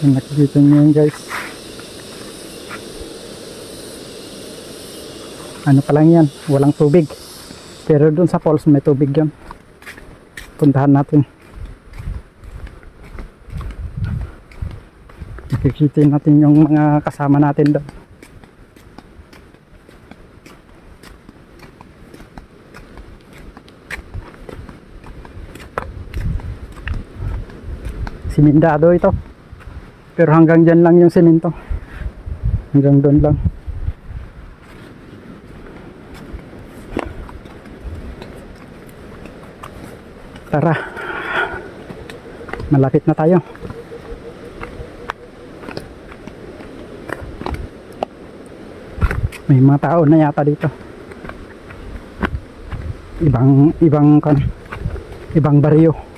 Yung nakikita nyo yun guys. Ano pa lang yan, walang tubig. Pero dun sa falls may tubig yun. Puntahan natin. Makikita natin yung mga kasama natin doon. Simindado ito. Pero hanggang dyan lang yung siminto. Hanggang doon lang. Tara. Malapit na tayo. May mga tao na yata dito. Ibang ibang kan ibang baryo.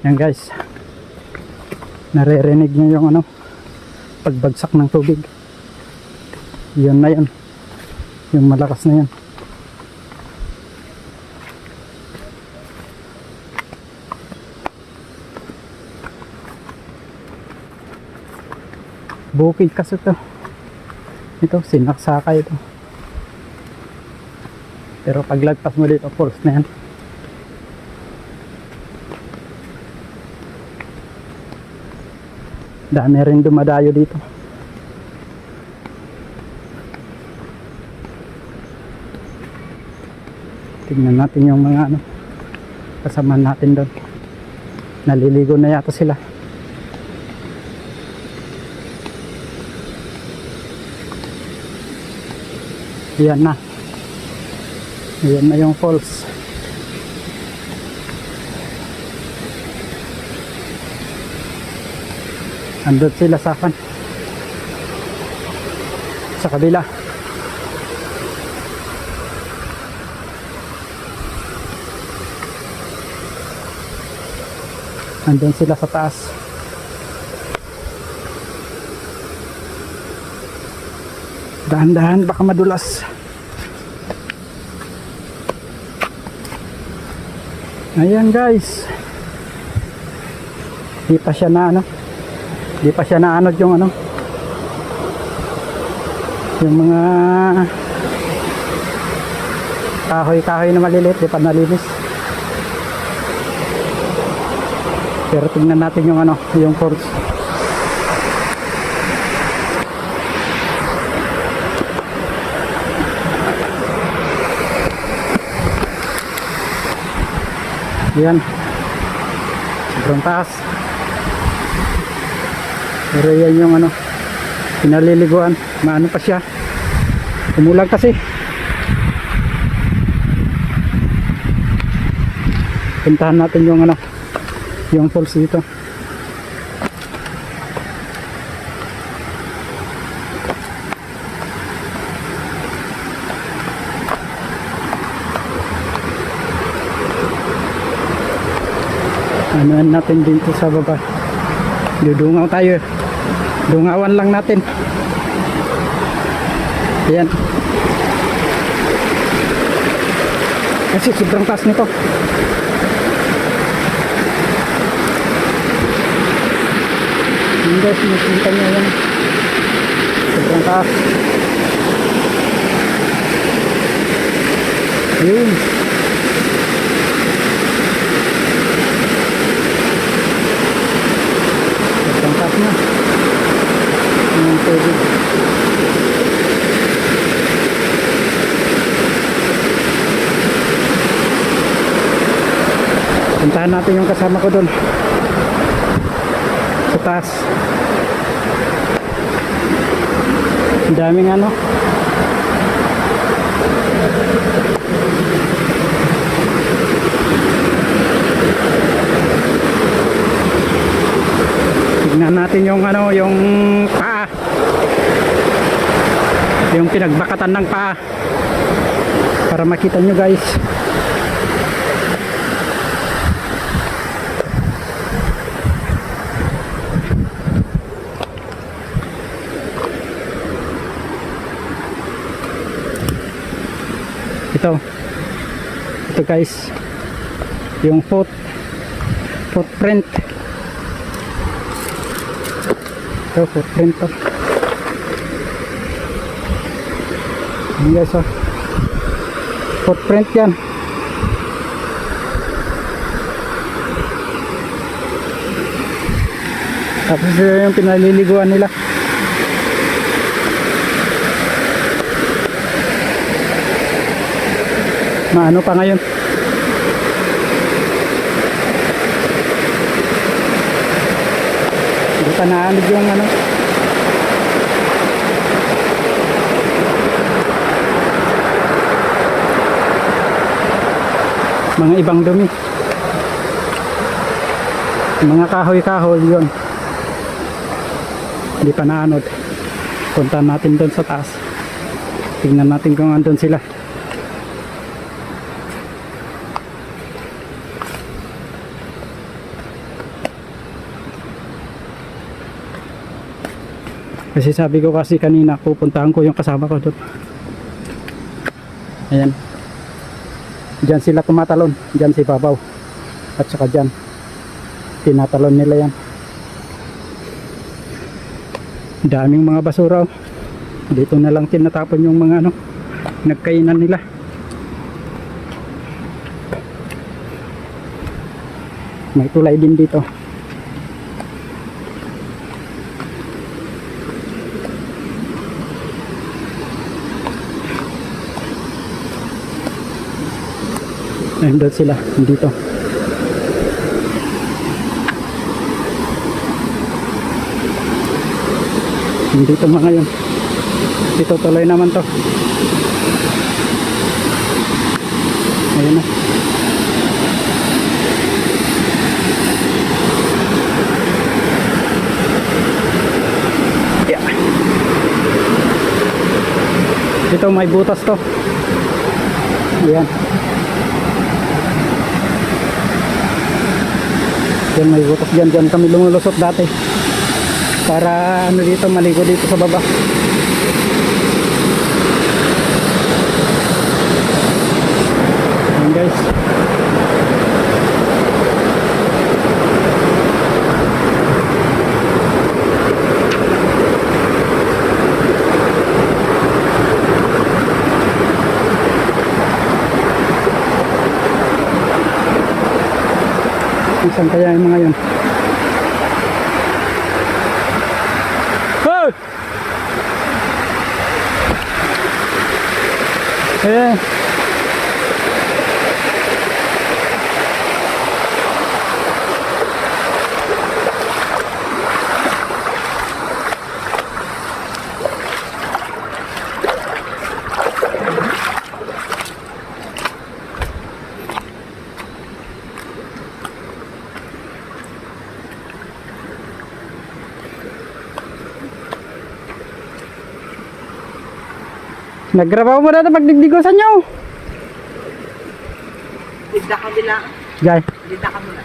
Yan guys. Naririnig niyo yung ano pagbagsak ng tubig. Yun na yun. Yung malakas na yan. Bukid kasi to. Ito, sinaksaka ito. Pero paglagpas mo dito, falls na yan. Dami rin dumadayo dito. Tingnan natin yung mga ano, kasama natin doon. Naliligo na yata sila. Yan na. Yan na yung falls. Andun sila sa kan. Sa kabila. Andun sila sa taas. Dahan-dahan baka madulas. Ayan guys. Di pa siya na ano. Di pa siya na ano yung ano. Yung mga kahoy-kahoy na maliliit, di pa nalinis. Pero tingnan natin yung ano, yung force. Yan. Sobrang taas. Pero yan yung ano, pinaliliguan. Maano pa siya. Umulag kasi. Puntahan natin yung ano, yung falls dito. Ano natin dito sa baba. Dudungaw tayo. Dungawan lang natin. Ayan. Kasi sobrang taas nito. Yun guys, nakikita yan. Sobrang taas. Yun. Sobrang taas na. Yung tubig. Puntahan natin yung kasama ko doon. Sa taas. Ang daming ano. Tignan natin yung ano, yung paa. Yung pinagbakatan ng paa. Para makita nyo guys. Ito ito guys yung foot Footprint. Ito, footprint to. Ayan guys, oh. Footprint yan. Tapos yun yung pinaliliguan nila. Maano pa ngayon? Hindi pa naanig yung ano. Mga ibang dumi. Mga kahoy-kahoy yun. Hindi pa naanod. Punta natin doon sa taas. Tingnan natin kung andun sila. Kasi sabi ko kasi kanina pupuntahan ko yung kasama ko doon. Ayan. Diyan sila tumatalon. Diyan si Babaw. At saka diyan. Tinatalon nila yan. Daming mga basura. oh. Dito na lang tinatapon yung mga ano, nagkainan nila. May tulay din dito. Nandun sila, dito. Dito mga yun. Dito tuloy naman to. Ayun na. Yeah. Ito may butas to. Ayan. Yan may butas dyan. Dyan kami lumulusot dati. Para ano dito, maligo dito sa baba. Ayan guys. Saan kaya yung mga yun? Hey! Eh. Nagtrabaho mo na ito pagdigdigosan nyo. Ligda ka nila. Jai. Ligda ka muna.